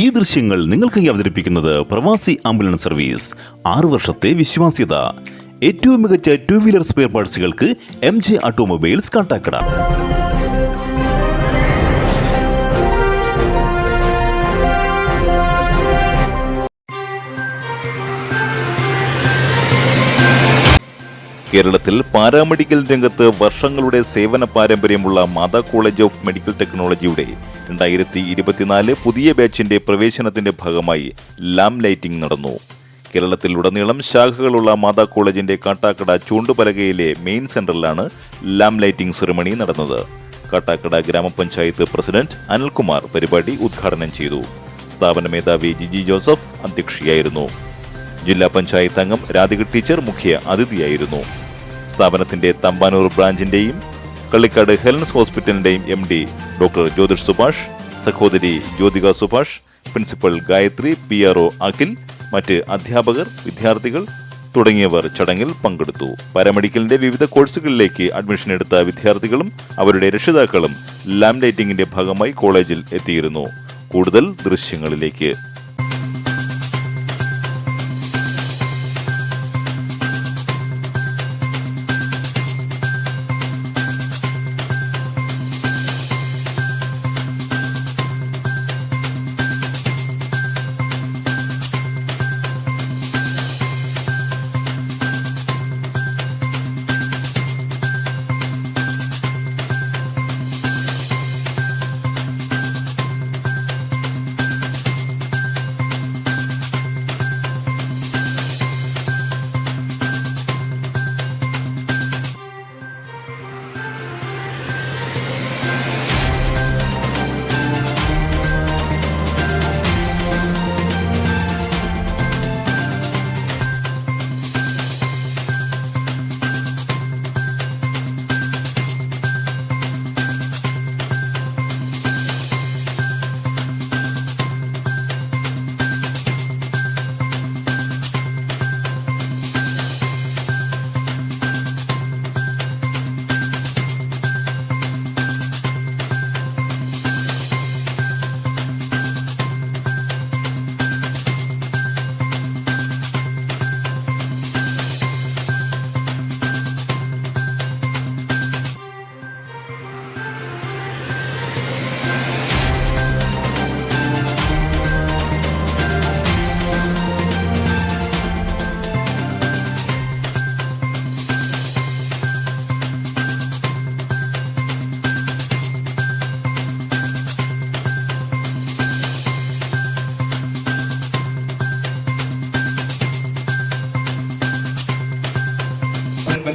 ഈ ദൃശ്യങ്ങൾ നിങ്ങൾക്കായി അവതരിപ്പിക്കുന്നത് പ്രവാസി ആംബുലൻസ് സർവീസ്. ആറു വർഷത്തെ വിശ്വാസ്യത. ഏറ്റവും മികച്ച ടു വീലർ സ്പെയർ പാർട്സുകൾക്ക് എം ജെ ഓട്ടോമൊബൈൽസ് കാട്ടാക്കട കേരളത്തിൽ പാരാമെഡിക്കൽ രംഗത്ത് വർഷങ്ങളുടെ സേവന പാരമ്പര്യമുള്ള മാതാ കോളേജ് ഓഫ് മെഡിക്കൽ ടെക്നോളജിയുടെ രണ്ടായിരത്തി ഇരുപത്തിനാല് പുതിയ ബാച്ചിന്റെ പ്രവേശനത്തിന്റെ ഭാഗമായി ലാം ലൈറ്റിംഗ് നടന്നു. കേരളത്തിൽ ഉടനീളം ശാഖകളുള്ള മാതാ കോളേജിന്റെ കാട്ടാക്കട ചൂണ്ടുപലകയിലെ മെയിൻ സെന്ററിലാണ് ലാം ലൈറ്റിംഗ് സെറിമണി നടന്നത്. കാട്ടാക്കട ഗ്രാമപഞ്ചായത്ത് പ്രസിഡന്റ് അനിൽകുമാർ പരിപാടി ഉദ്ഘാടനം ചെയ്തു. സ്ഥാപന മേധാവി ജിജി ജോസഫ് അധ്യക്ഷയായിരുന്നു. ജില്ലാ പഞ്ചായത്ത് അംഗം രാധിക ടീച്ചർ മുഖ്യ അതിഥിയായിരുന്നു. സ്ഥാപനത്തിന്റെ തമ്പാനൂർ ബ്രാഞ്ചിന്റെയും Kallikkad ഹെൽൻസ് ഹോസ്പിറ്റലിന്റെയും M D doctor Jyothish Subhash സഹോദരി Jyothika Subhash principal Gayathri P R O Akhil മറ്റ് അധ്യാപകർ വിദ്യാർത്ഥികൾ തുടങ്ങിയവർ ചടങ്ങിൽ പങ്കെടുത്തു. പാരാമെഡിക്കലിന്റെ വിവിധ കോഴ്സുകളിലേക്ക് അഡ്മിഷൻ എടുത്ത വിദ്യാർത്ഥികളും അവരുടെ രക്ഷിതാക്കളും ലാംലൈറ്റിംഗിന്റെ ഭാഗമായി കോളേജിൽ എത്തിയിരുന്നു. കൂടുതൽ ദൃശ്യങ്ങളിലേക്ക്.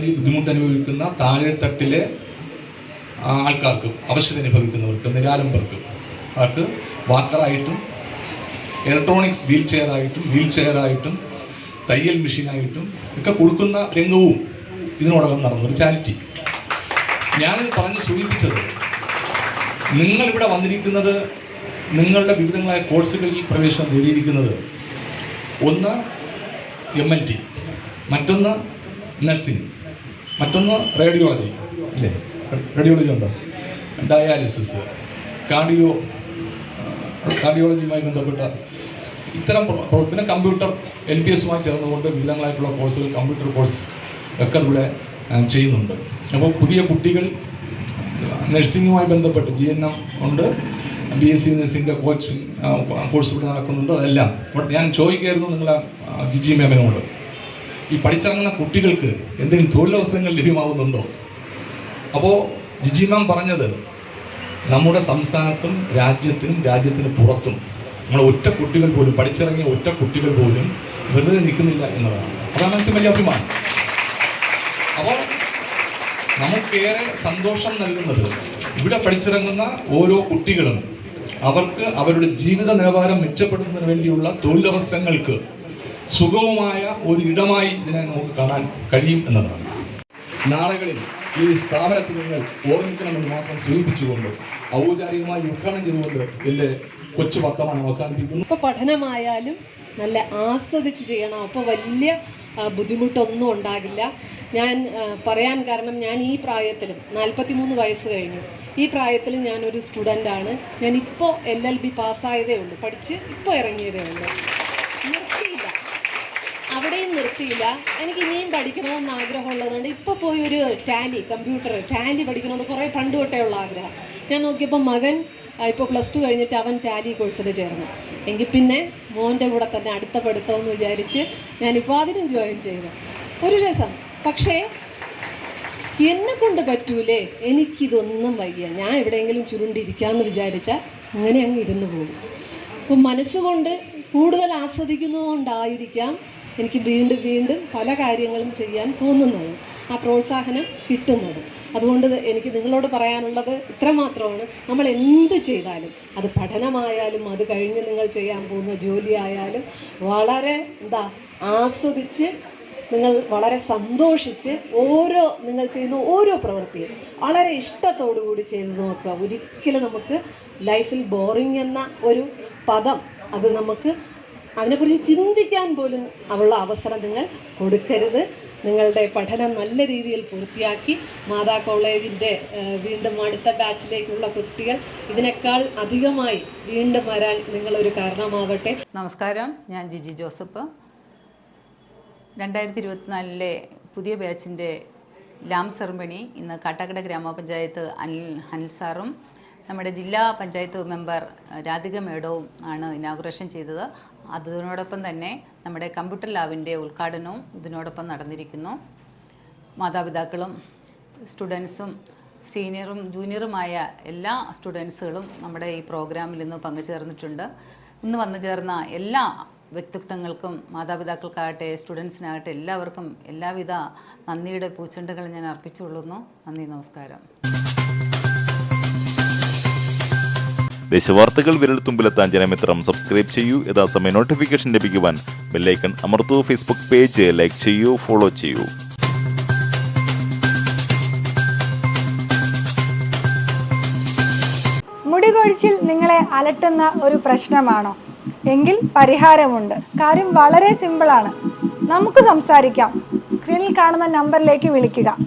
വലിയ ബുദ്ധിമുട്ട് അനുഭവിക്കുന്ന താഴെത്തട്ടിലെ ആൾക്കാർക്കും അവശത അനുഭവിക്കുന്നവർക്ക് നിരാലംബർക്ക് അവർക്ക് വാക്കറായിട്ടും ഇലക്ട്രോണിക്സ് വീൽ ചെയറായിട്ടും വീൽ ചെയറായിട്ടും തയ്യൽ മെഷീനായിട്ടും ഒക്കെ കൊടുക്കുന്ന രംഗവും ഇതിനോടകം നടന്നു ഒരു ചാരിറ്റി ഞാൻ പറഞ്ഞ് സൂചിപ്പിച്ചത് നിങ്ങൾ ഇവിടെ വന്നിരിക്കുന്നത് നിങ്ങളുടെ വിവിധങ്ങളായ കോഴ്സുകളിൽ പ്രവേശനം നേടിയിരിക്കുന്നത് ഒന്ന് എം എൽ ടി മറ്റൊന്ന് നഴ്സിംഗ് മറ്റൊന്ന് റേഡിയോളജി. അല്ലേ റേഡിയോളജി ഉണ്ടോ? ഡയാലിസിസ്. കാർഡിയോ കാർഡിയോളജിയുമായി ബന്ധപ്പെട്ട ഇത്തരം പിന്നെ കമ്പ്യൂട്ടർ എൽ പി എസുമായി ചേർന്നുകൊണ്ട് വിവിധങ്ങളായിട്ടുള്ള കോഴ്സുകൾ കമ്പ്യൂട്ടർ കോഴ്സ് ഒക്കെ ഇവിടെ ചെയ്യുന്നുണ്ട്. അപ്പോൾ പുതിയ കുട്ടികൾ നഴ്സിംഗുമായി ബന്ധപ്പെട്ട് ജി എൻ എം ഉണ്ട്. ബി എസ് സി നഴ്സിംഗിന്റെ കോച്ചിങ് കോഴ്സ് ഇവിടെ നടക്കുന്നുണ്ട്. അതെല്ലാം. ഞാൻ ചോദിക്കായിരുന്നു നിങ്ങളെ ജിജി മേമനോട്. ഈ പഠിച്ചിറങ്ങുന്ന കുട്ടികൾക്ക് എന്തെങ്കിലും തൊഴിലവസരങ്ങൾ ലഭ്യമാവുന്നുണ്ടോ? അപ്പോൾ ജിജി മാം പറഞ്ഞത് നമ്മുടെ സംസ്ഥാനത്തും രാജ്യത്തിനും രാജ്യത്തിന് പുറത്തും നമ്മളെ ഒറ്റ കുട്ടികൾ പോലും പഠിച്ചിറങ്ങിയ ഒറ്റ കുട്ടികൾ പോലും വെറുതെ നിൽക്കുന്നില്ല എന്നതാണ്. അതാണ് എനിക്ക് വലിയ അഭിമാനം. അപ്പോൾ നമുക്കേറെ സന്തോഷം നൽകുന്നത് ഇവിടെ പഠിച്ചിറങ്ങുന്ന ഓരോ കുട്ടികളും അവർക്ക് അവരുടെ ജീവിത നിലവാരം മെച്ചപ്പെടുത്തുന്നതിന് വേണ്ടിയുള്ള തൊഴിലവസരങ്ങൾക്ക് സുഗമമായ ഒരു ഇടമായി ഇതിനെ നമുക്ക് കാണാൻ കഴിയും എന്നതാണ്. നാളുകളിൽ ഈ സ്ഥാപനത്തിൽ നിങ്ങൾ ഓർമ്മിക്കണമെന്ന് മാത്രം സൂചിപ്പിച്ചുകൊണ്ട് ഔപചാരികമായി ഉദ്ഘാടനം ചെയ്തുകൊണ്ട് എന്റെ കൊച്ചു വർത്തമാനം അവസാനിപ്പിക്കുന്നു. ഇപ്പോൾ പഠനമായാലും നല്ല ആസ്വദിച്ച് ചെയ്യണം. അപ്പോൾ വലിയ ബുദ്ധിമുട്ടൊന്നും ഉണ്ടാകില്ല. ഞാൻ പറയാൻ കാരണം ഞാൻ ഈ പ്രായത്തിലും നാൽപ്പത്തി മൂന്ന് വയസ്സ് കഴിഞ്ഞു. ഈ പ്രായത്തിൽ ഞാനൊരു സ്റ്റുഡന്റാണ്. ഞാനിപ്പോൾ എൽ എൽ ബി പാസ്സായതേ ഉള്ളൂ. പഠിച്ച് ഇപ്പോൾ ഇറങ്ങിയതേ ഉള്ളൂ. അവിടെയും നിർത്തിയില്ല. എനിക്ക് ഇനിയും പഠിക്കണമെന്ന് ആഗ്രഹമുള്ളതുകൊണ്ട് ഇപ്പോൾ പോയി ഒരു ടാലി കമ്പ്യൂട്ടർ ടാലി പഠിക്കണമെന്ന് കുറേ പണ്ട് തൊട്ടേ ഉള്ള ആഗ്രഹം. ഞാൻ നോക്കിയപ്പോൾ മകൻ ഇപ്പോൾ പ്ലസ് ടു കഴിഞ്ഞിട്ട് അവൻ ടാലി കോഴ്സിൽ ചേർന്നു. എങ്കിൽ പിന്നെ മോന്റെ കൂടെ തന്നെ അടുത്ത പഠിത്തമെന്ന് വിചാരിച്ച് ഞാനിപ്പോൾ അതിനും ജോയിൻ ചെയ്തു. ഒരു രസം. പക്ഷേ എന്നെ കൊണ്ട് പറ്റൂലേ. എനിക്കിതൊന്നും വയ്യ. ഞാൻ എവിടെയെങ്കിലും ചുരുണ്ടിരിക്കാമെന്ന് വിചാരിച്ചാൽ അങ്ങനെ അങ്ങ് ഇരുന്ന് പോകും. അപ്പം മനസ്സുകൊണ്ട് കൂടുതൽ ആസ്വദിക്കുന്നതുകൊണ്ടായിരിക്കാം എനിക്ക് വീണ്ടും വീണ്ടും പല കാര്യങ്ങളും ചെയ്യാൻ തോന്നുന്നത് ആ പ്രോത്സാഹനം കിട്ടുന്നത്. അതുകൊണ്ട് എനിക്ക് നിങ്ങളോട് പറയാനുള്ളത് ഇത്രമാത്രമാണ്. നമ്മൾ എന്ത് ചെയ്താലും അത് പഠനമായാലും അത് കഴിഞ്ഞ് നിങ്ങൾ ചെയ്യാൻ പോകുന്ന ജോലിയായാലും വളരെ എന്താ ആസ്വദിച്ച് നിങ്ങൾ വളരെ സന്തോഷിച്ച് ഓരോ നിങ്ങൾ ചെയ്യുന്ന ഓരോ പ്രവൃത്തിയും വളരെ ഇഷ്ടത്തോടു കൂടി ചെയ്ത് നോക്കുക. ഒരിക്കലും നമുക്ക് ലൈഫിൽ ബോറിംഗ് എന്ന ഒരു പദം അത് നമുക്ക് അതിനെക്കുറിച്ച് ചിന്തിക്കാൻ പോലും ഉള്ള അവസരം നിങ്ങൾ കൊടുക്കരുത്. നിങ്ങളുടെ പഠനം നല്ല രീതിയിൽ പൂർത്തിയാക്കി മാതാ കോളേജിന്റെ വീണ്ടും അടുത്ത ബാച്ചിലേക്കുള്ള കുട്ടികൾ ഇതിനേക്കാൾ അധികമായി വീണ്ടും വരാൻ നിങ്ങളൊരു കാരണമാവട്ടെ. നമസ്കാരം. ഞാൻ ജിജി ജോസഫ്. രണ്ടായിരത്തി ഇരുപത്തിനാലിലെ പുതിയ ബാച്ചിന്റെ ലാം സെറമണി ഇന്ന് കാട്ടാക്കട ഗ്രാമപഞ്ചായത്ത് അനിൽ അനിൽ സാറും നമ്മുടെ ജില്ലാ പഞ്ചായത്ത് മെമ്പർ രാധിക മേഡവും ആണ് ഇനാഗുറേഷൻ ചെയ്തത്. അതിനോടൊപ്പം തന്നെ നമ്മുടെ കമ്പ്യൂട്ടർ ലാബിന്റെ ഉദ്ഘാടനവും ഇതിനോടൊപ്പം നടന്നിരിക്കുന്നു. മാതാപിതാക്കളും സ്റ്റുഡൻസും സീനിയറും ജൂനിയറുമായ എല്ലാ സ്റ്റുഡൻസുകളും നമ്മുടെ ഈ പ്രോഗ്രാമിൽ ഇന്ന് പങ്കുചേർന്നിട്ടുണ്ട്. ഇന്ന് വന്നു ചേർന്ന എല്ലാ വ്യക്തിത്വങ്ങൾക്കും മാതാപിതാക്കൾക്കാകട്ടെ സ്റ്റുഡൻസിനാകട്ടെ എല്ലാവർക്കും എല്ലാവിധ നന്ദിയുടെ പൂച്ചെണ്ടുകൾ ഞാൻ അർപ്പിച്ചുകൊള്ളുന്നു. നന്ദി നമസ്കാരം. ദേശവാർത്തകൾ വിരൽത്തുമ്പിലെത്താൻ ജനമിത്രം സബ്സ്ക്രൈബ് ചെയ്യൂ. യഥാസമയം നോട്ടിഫിക്കേഷൻ ലഭിക്കുവാൻ ബെല്ലൈക്കൺ അമർത്തു. ഫേസ്ബുക്ക് പേജ് ലൈക്ക് ചെയ്യൂ ഫോളോ ചെയ്യൂ. മുടികൊഴിച്ചിൽ നിങ്ങളെ അലട്ടുന്ന ഒരു പ്രശ്നമാണോ? എങ്കിൽ പരിഹാരമുണ്ട്. കാര്യം വളരെ സിമ്പിളാണ് നമുക്ക് സംസാരിക്കാം. സ്ക്രീനിൽ കാണുന്ന നമ്പറിലേക്ക് വിളിക്കുക.